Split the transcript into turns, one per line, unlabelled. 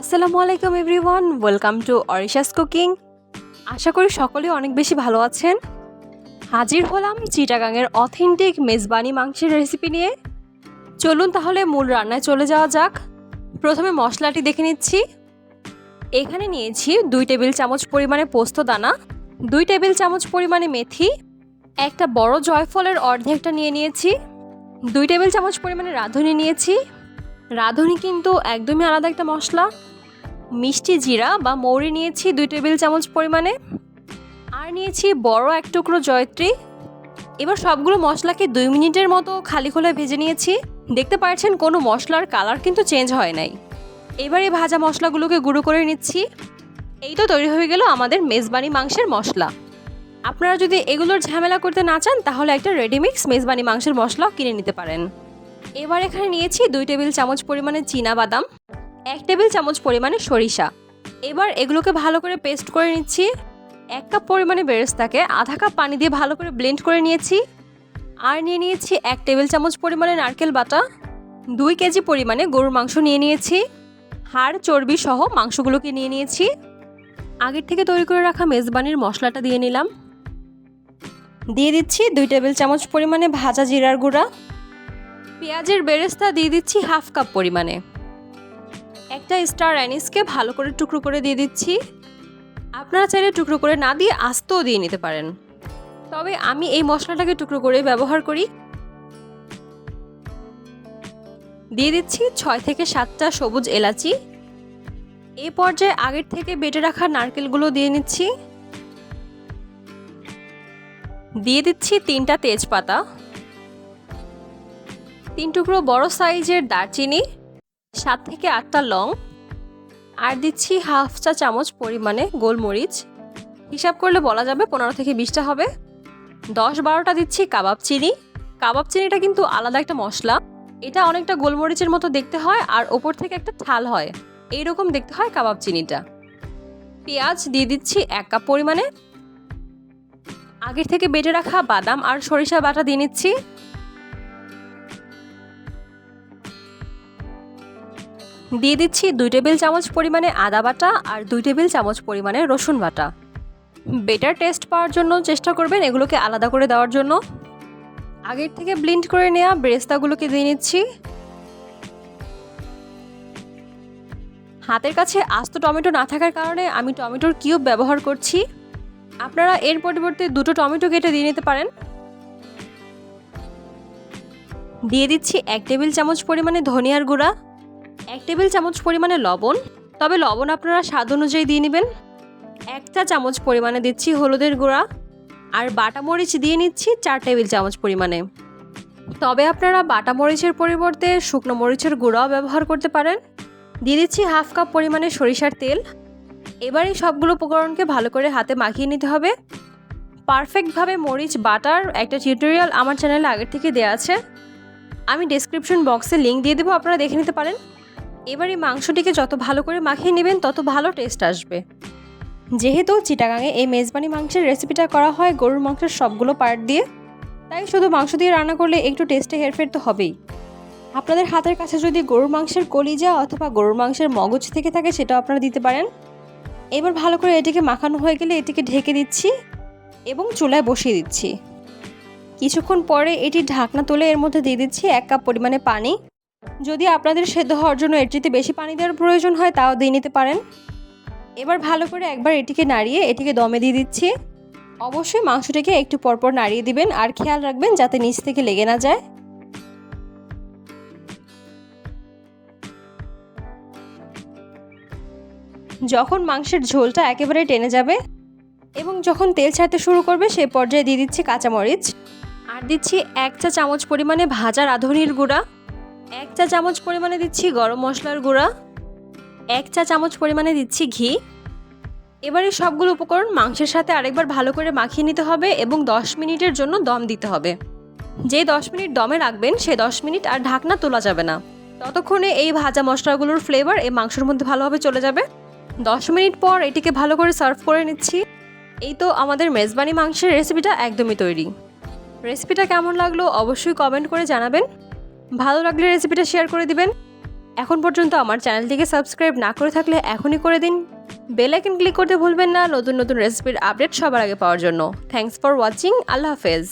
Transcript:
আসসালামু আলাইকুম everyone, welcome to অরিশাস cooking. আশা করি সকলে অনেক বেশি ভালো আছেন। হাজির হলাম চিটাগাংয়ের অথেন্টিক মেজবানি মাংসের রেসিপি নিয়ে। চলুন তাহলে মূল রান্নায় চলে যাওয়া যাক। প্রথমে মশলাটি দেখে নিচ্ছি। এখানে নিয়েছি দুই টেবিল চামচ পরিমাণে পোস্ত দানা, দুই টেবিল চামচ পরিমাণে মেথি, একটা বড় জয়ফলের অর্ধেকটা নিয়ে নিয়েছি, দুই টেবিল চামচ পরিমাণে রাঁধুনি নিয়েছি রাঁধুনি কিন্তু একদমই আলাদা একটা মশলা। মিষ্টি জিরা বা মৌরি নিয়েছি দুই টেবিল চামচ পরিমাণে। আর নিয়েছি বড় এক টুকরো জয়ত্রী। এবার সবগুলো মশলাকে দুই মিনিটের মতো খালি খোলা ভেজে নিয়েছি। দেখতে পাচ্ছেন কোনো মশলার কালার কিন্তু চেঞ্জ হয় নাই। এবার এই ভাজা মশলাগুলোকে গুঁড়ো করে নিচ্ছি। এই তো তৈরি হয়ে গেল আমাদের মেজবানি মাংসের মশলা। আপনারা যদি এগুলোর ঝামেলা করতে না চান, তাহলে একটা রেডিমিক্স মেজবানি মাংসের মশলা কিনে নিতে পারেন। এবার এখানে নিয়েছি দুই টেবিল চামচ পরিমাণে চীনা বাদাম এক টেবিল চামচ পরিমাণে সরিষা। এবার এগুলোকে ভালো করে পেস্ট করে নিচ্ছি। এক কাপ পরিমাণে বেরেস্তাকে আধা কাপ পানি দিয়ে ভালো করে ব্লেন্ড করে নিয়েছি। আর নিয়ে নিয়েছি এক টেবিল চামচ পরিমাণে নারকেল বাটা, দুই কেজি পরিমাণে গরুর মাংস নিয়ে নিয়েছি। হাড়, চর্বি সহ মাংসগুলোকে নিয়ে নিয়েছি। আগের থেকে তৈরি করে রাখা মেজবানির মশলাটা দিয়ে নিলাম। দিয়ে দিচ্ছি দুই টেবিল চামচ পরিমাণে ভাজা জিরার গুঁড়া। পেঁয়াজের বেরেস্তা দিয়ে দিচ্ছি হাফ কাপ পরিমাণে। একটা স্টার অ্যানিসকে ভালো করে টুকরো করে দিয়ে দিচ্ছি। আপনারা চাইলে টুকরো করে না দিয়ে আস্তেও দিয়ে নিতে পারেন। তবে আমি এই মশলাটাকে টুকরো করে ব্যবহার করি। দিয়ে দিচ্ছি ছয় থেকে সাতটা সবুজ এলাচি। এই পর্যায়ে আগের থেকে বেটে রাখা নারকেলগুলো দিয়ে নিচ্ছি। দিয়ে দিচ্ছি তিনটা তেজপাতা। তিন টুকরো বড় সাইজের দারচিনি, সাত থেকে আটটা লং, আর দিচ্ছি হাফ চা চামচ পরিমাণে গোলমরিচ। হিসাব করলে বলা যাবে পনেরো থেকে বিশটা হবে। দশ বারোটা দিচ্ছি কাবাব চিনি। কাবাব চিনিটা কিন্তু আলাদা একটা মশলা। এটা অনেকটা গোলমরিচের মতো দেখতে হয় আর ওপর থেকে একটা ঠাল হয়। এইরকম দেখতে হয় কাবাব চিনিটা। পেঁয়াজ দিয়ে দিচ্ছি এক কাপ পরিমাণে। আগের থেকে বেটে রাখা বাদাম আর সরিষা বাটা দিয়ে নিচ্ছি। দিয়ে দিচ্ছি দুই টেবিল চামচ পরিমাণে আদা বাটা আর দুই টেবিল চামচ পরিমাণে রসুন বাটা। বেটার টেস্ট পাওয়ার জন্য চেষ্টা করবেন এগুলোকে আলাদা করে দেওয়ার জন্য। আগের থেকে ব্লিন্ড করে নেওয়া ব্রেস্তাগুলোকে দিয়ে নিচ্ছি। হাতের কাছে আস্ত টমেটো না থাকার কারণে আমি টমেটোর কিউব ব্যবহার করছি। আপনারা এর পরিবর্তে দুটো টমেটো কেটে দিয়ে নিতে পারেন। দিয়ে দিচ্ছি এক টেবিল চামচ পরিমাণে ধনিয়ার গুঁড়া। এক টেবিল চামচ পরিমাণে লবণ, তবে লবণ আপনারা স্বাদ অনুযায়ী দিয়ে নেবেন। একটা চামচ পরিমাণে দিচ্ছি হলুদের গুঁড়া, আর বাটা মরিচ দিয়ে নিচ্ছি চার টেবিল চামচ পরিমাণে। তবে আপনারা বাটা মরিচের পরিবর্তে শুকনো মরিচের গুঁড়াও ব্যবহার করতে পারেন। দিয়ে দিচ্ছি হাফ কাপ পরিমাণে সরিষার তেল। এবার এই সবগুলো উপকরণকে ভালো করে হাতে মাখিয়ে নিতে হবে। পারফেক্টভাবে মরিচ, বাটার একটা টিউটোরিয়াল আমার চ্যানেলে আগের থেকে দেওয়া আছে। আমি ডেসক্রিপশন বক্সে লিঙ্ক দিয়ে দেবো, আপনারা দেখে নিতে পারেন। এবার এই মাংসটিকে যত ভালো করে মাখিয়ে নেবেন, তত ভালো টেস্ট আসবে। যেহেতু চিটাগাঙে এই মেজবানি মাংসের রেসিপিটা করা হয়, গরুর মাংসের সবগুলো পার্ট দিয়ে, তাই শুধু মাংস দিয়ে রান্না করলে একটু টেস্টে হেরফের তো হবেই। আপনাদের হাতের কাছে যদি গরুর মাংসের কলিজা অথবা গরুর মাংসের মগজ থেকে থাকে, সেটাও আপনারা দিতে পারেন। এবার ভালো করে এটিকে মাখানো হয়ে গেলে এটিকে ঢেকে দিচ্ছি এবং চুলায় বসিয়ে দিচ্ছি। কিছুক্ষণ পরে এটি ঢাকনা তুলে এর মধ্যে দিয়ে দিচ্ছি এক কাপ পরিমাণে পানি। যদি আপনাদের সেদ্ধ হওয়ার জন্য এটিতে বেশি পানি দেওয়ার প্রয়োজন হয়, তাও দিয়ে নিতে পারেন। এবার ভালো করে একবার এটিকে নাড়িয়ে, এটিকে দমে দিয়ে দিচ্ছি। অবশ্যই মাংসটিকে একটু পরপর নাড়িয়ে দিবেন, আর খেয়াল রাখবেন যাতে নিচ থেকে লেগে না যায়। যখন মাংসের ঝোলটা একেবারে টেনে যাবে এবং যখন তেল ছাড়তে শুরু করবে সেই পর্যায়ে দিয়ে দিচ্ছি কাঁচামরিচ। আর দিচ্ছি এক চা চামচ পরিমাণে ভাজা রাঁধুনির গুঁড়া। এক চা চামচ পরিমাণে দিচ্ছি গরম মশলার গুঁড়া, এক চা চামচ পরিমাণে দিচ্ছি ঘি। এবারে সবগুলো উপকরণ মাংসের সাথে আরেকবার ভালো করে মাখিয়ে নিতে হবে এবং দশ মিনিটের জন্য দম দিতে হবে। যে দশ মিনিট দমে রাখবেন, সে দশ মিনিট আর ঢাকনা তোলা যাবে না। ততক্ষণে এই ভাজা মশলাগুলোর ফ্লেভার এই মাংসের মধ্যে ভালোভাবে চলে যাবে। দশ মিনিট পর এটিকে ভালো করে সার্ভ করে নিচ্ছি। এই তো আমাদের মেজবানি মাংসের রেসিপিটা একদমই তৈরি। রেসিপিটা কেমন লাগল অবশ্যই কমেন্ট করে জানাবেন। ভালো লাগলে রেসিপিটা শেয়ার করে দিবেন। এখন পর্যন্ত আমার চ্যানেলটিকে সাবস্ক্রাইব না করে থাকলে এখনই করে দিন। বেল আইকন ক্লিক করতে ভুলবেন না নতুন নতুন রেসিপির আপডেট সবার আগে পাওয়ার জন্য। থ্যাংকস ফর ওয়াচিং আল্লাহ হাফেজ।